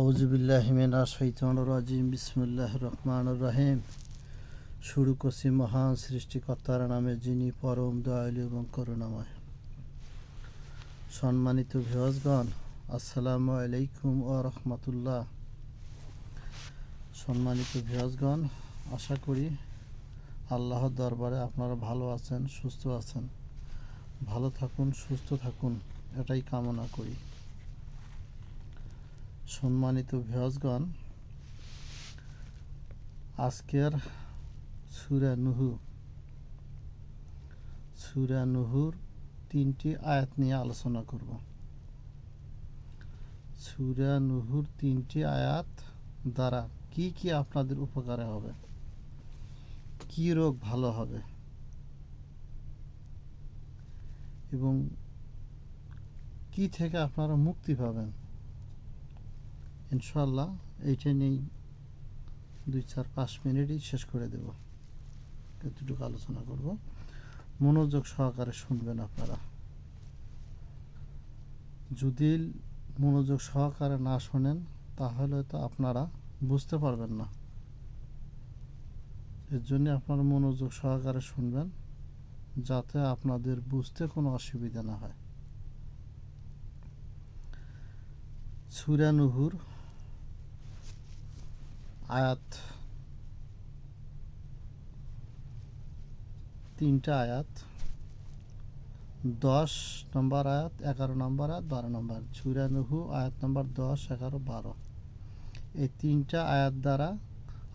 আউজুবিল্লাহিমিনা শৈতান রাজিম বিসমুল্লাহ রহমান রাহিম। শুরু করছি মহান সৃষ্টিকর্তার নামে, যিনি পরম দয়ালু এবং করুণাময়। সম্মানিত ভিওজগণ আসসালামু আলাইকুম ও রহমতুল্লাহ। সম্মানিত ভিওজগণ আশা করি আল্লাহর দরবারে আপনারা ভালো আছেন, সুস্থ আছেন। ভালো থাকুন, সুস্থ থাকুন, এটাই কামনা করি। সম্মানিত ভিওজগণ আজকের সুরা নুহু। সুরা নুহুর তিনটি আয়াত নিয়ে আলোচনা করব। সুরা নুহুর তিনটি আয়াত দ্বারা কি কি আপনাদের উপকারে হবে? কি রোগ ভালো হবে? এবং কি থেকে আপনারা মুক্তি পাবেন? ইনশাল্লাহ এইটা নিয়েই দুই চার পাঁচ মিনিটই শেষ করে দেব। এতটুকু আলোচনা করব। মনোযোগ সহকারে শুনবেন আপনারা। যদি মনোযোগ সহকারে না শোনেন, তাহলে তো আপনারা বুঝতে পারবেন না। এর জন্য আপনারা মনোযোগ সহকারে শুনবেন, যাতে আপনাদের বুঝতে কোনো অসুবিধা না হয়। সুরানুহুর আয়াত, তিনটা আয়াত, দশ নম্বর আয়াত, এগারো নম্বর আয়াত, বারো নম্বর চুরানুহু আয়াত নম্বর দশ, এগারো, বারো। এই তিনটা আয়াত দ্বারা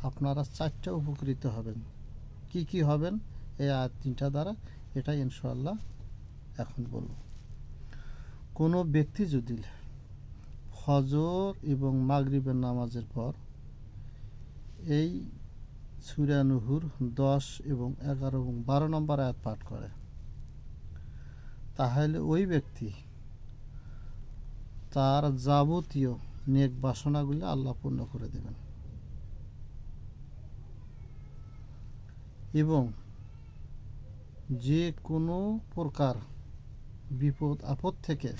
আপনারা চারটা উপকৃত হবেন। কি কি হবেন? এই আয়াত তিনটা দ্বারা। এটা ইনশাল্লাহ এখন বলব। কোনো ব্যক্তি যদি ফজর এবং মাগরিবের নামাজের পর এই সুরানুহুর দশ এবং এগারো এবং বারো নম্বর আয়াত পাঠ করে। তাহলে ওই ব্যক্তি তার যাবতীয় নেক বাসনাগুলি আল্লাহ পূর্ণ করে দেবেন। এবং যে কোনো প্রকার বিপদ আপদ থেকে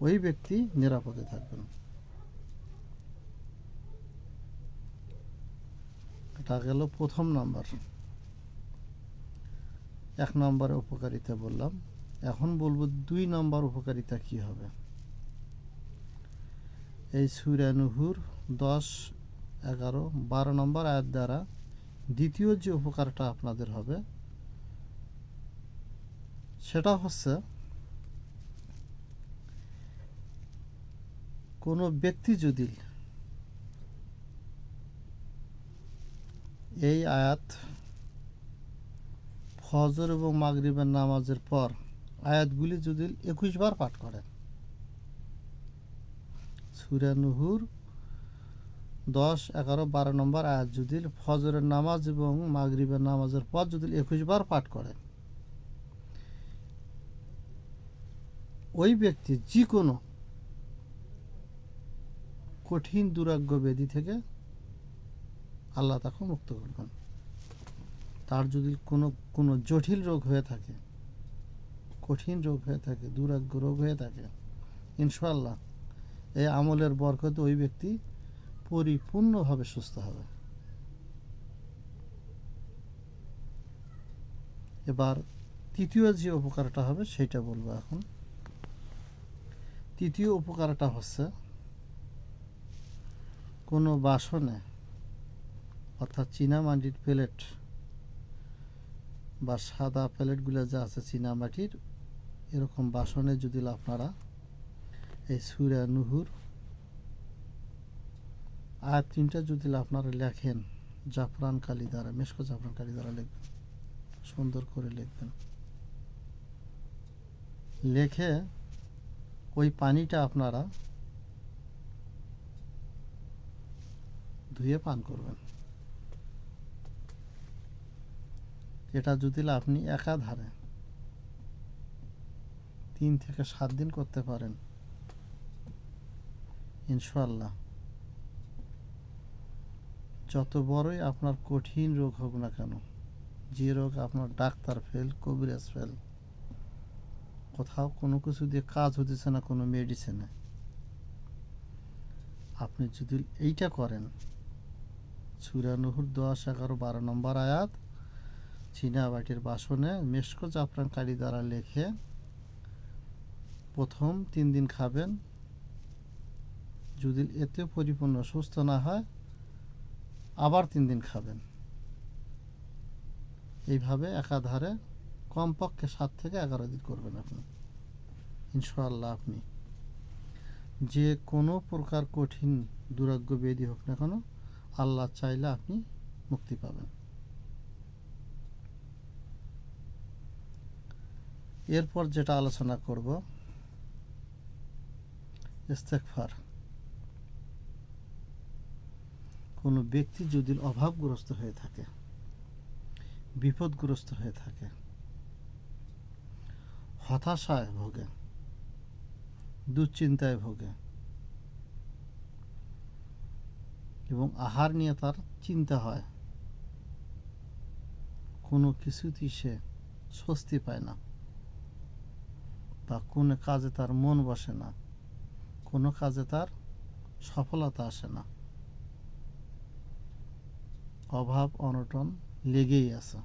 ওই ব্যক্তি নিরাপদে থাকবেন। এটা গেল প্রথম নাম্বার। এক নম্বরে উপকারিতা বললাম। এখন বলব দুই নম্বর উপকারিতা কি হবে? এই সুরানুহুর দশ, এগারো, বারো নম্বর আয়াত দ্বারা দ্বিতীয় যে উপকারটা আপনাদের হবে, সেটা হচ্ছে কোনো ব্যক্তি যদি এই আয়াত ফজর এবং মাগরিবের নামাজের পর আয়াতগুলি যদি একুশ বার পাঠ করেন সুরানুহুর দশ, এগারো, বারো নম্বর আয়াত যদি ফজরের নামাজ এবং মাগরিবের নামাজের পর যদি একুশ বার পাঠ করেন, ওই ব্যক্তি যে কোনো কঠিন দুরাগ্য ব্যাধি থেকে আল্লাহ তাকে মুক্ত করবেন। তার যদি কোনো কোনো জটিল রোগ হয়ে থাকে, কঠিন রোগ হয়ে থাকে দুরাগ্য রোগ হয়ে থাকে ইনশাল্লাহ এই আমলের বরকতে ওই ব্যক্তি পরিপূর্ণভাবে সুস্থ হবে। এবার তৃতীয় যে উপকারটা হবে সেটা বলব এখন। তৃতীয় উপকারটা হচ্ছে কোনো বাসনে অর্থাৎ চীনা মাটির প্লেট বা সাদা প্লেটগুলো যা আছে চীনা মাটির, এরকম বাসনে যদি আপনারা এই সুরা নুহুর আর তিনটা যদি আপনারা লেখেন, জাফরান কালি দ্বারা, মেশকো জাফরান কালি দ্বারা লিখবেন, সুন্দর করে লিখবেন। লেখে ওই পানিটা আপনারা ধুয়ে পান করবেন। এটা যদি আপনি একাধারে তিন থেকে সাত দিন করতে পারেন ইনশাল্লাহ যত বড়ই আপনার কঠিন রোগ হোক না কেন, যে রোগ আপনার ডাক্তার ফেল, কবিরাজ ফেল, কোথাও কোনো কিছু দিয়ে কাজ হতেছে না কোনো মেডিসিনে আপনি যদি এইটা করেন সুরানুহুর দশ এগারো বারো নম্বর আয়াত চীনা বাটির বাসনে মেশকো জাফরান কালি দ্বারা লেখে, প্রথম তিন দিন খাবেন। যদি এতে পরিপূর্ণ সুস্থ না হয়, আবার তিন দিন খাবেন। এইভাবে একাধারে কমপক্ষে সাত থেকে এগারো দিন করবেন আপনি। ইনশাআল্লাহ আপনি যে কোনো প্রকার কঠিন দুরাগ্য ব্যাধি হোক না কেন, আল্লাহ চাইলে আপনি মুক্তি পাবেন। এরপর যেটা আলোচনা করব ইস্তেকফার কোনো ব্যক্তি যদি অভাবগ্রস্ত হয়ে থাকে, বিপদগ্রস্ত হয়ে থাকে, হতাশায় ভোগে, দুশ্চিন্তায় ভোগে, এবং আহার নিয়ে তার চিন্তা হয়, কোনো কিছুতেই সে স্বস্তি পায় না। বা কোনো কাজে তার মন বসে না, কোনো কাজে তার সফলতা আসে না। অভাব, অনটন লেগেই আছে।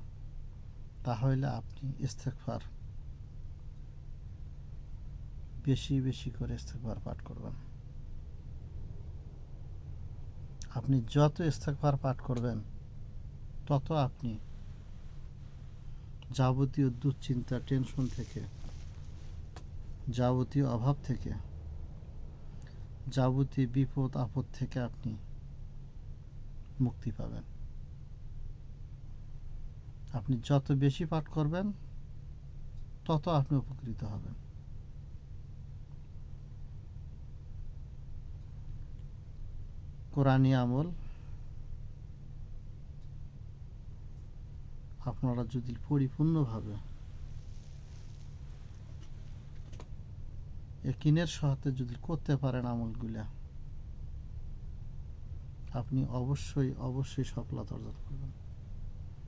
তাহলে আপনি ইস্তেকফার বেশি বেশি করে ইস্তেকবার পাঠ করবেন। আপনি যত ইস্তেকবার পাঠ করবেন, তত আপনি যাবতীয় দুশ্চিন্তা, টেনশন থেকে যাবতীয় অভাব থেকে, যাবতীয় বিপদ, আপদ থেকে আপনি মুক্তি পাবেন। আপনি যত বেশি পাঠ করবেন, তত আপনি উপকৃত হবেন। কোরআনী আমল আপনারা যদি পরিপূর্ণভাবে একিনের সাথে যদি করতে পারেন আমলগুলা, আপনি অবশ্যই অবশ্যই সফলতা অর্জন করবেন।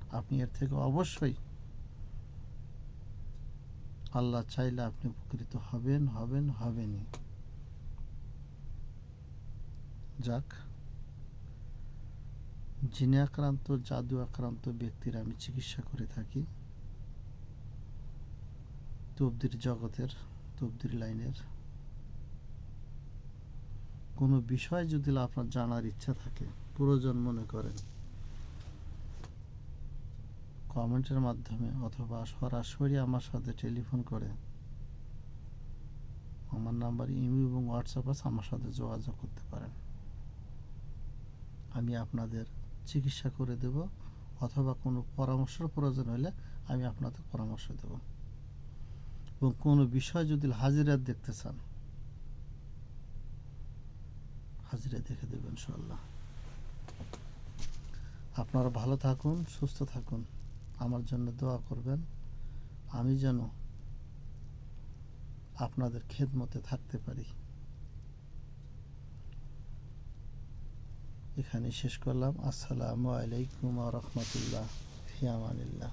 আপনি এর থেকে অবশ্যই আল্লাহ চাইলে আপনি উপকৃত হবেন হবেন, হবেনই। যাক, জিনে আক্রান্ত, জাদু আক্রান্ত ব্যক্তির আমি চিকিৎসা করে থাকি। তবদির জগতের তবদির লাইনের। কোনো বিষয় যদি আপনার জানার ইচ্ছা থাকে, প্রয়োজন মনে করেন। কমেন্টের মাধ্যমে অথবা সরাসরি আমার সাথে টেলিফোন করে। আমার নাম্বার ইমেল এবং হোয়াটসঅ্যাপ আছে, আমার সাথে যোগাযোগ করতে পারেন। আমি আপনাদের চিকিৎসা করে দেব, অথবা কোনো পরামর্শের প্রয়োজন হলে আমি আপনাদের পরামর্শ দেব। এবং কোনো বিষয় যদি হাজিরা দেখতে চান, হাজিরা দেখে দেবেন ইনশাল্লাহ আপনারা ভালো থাকুন, সুস্থ থাকুন, আমার জন্য দোয়া করবেন। আমি যেন আপনাদের খেদমতে থাকতে পারি। এখানে শেষ করলাম। আসসালামু আলাইকুম রহমতুল্লাহ ফিয়ামানিল্লাহ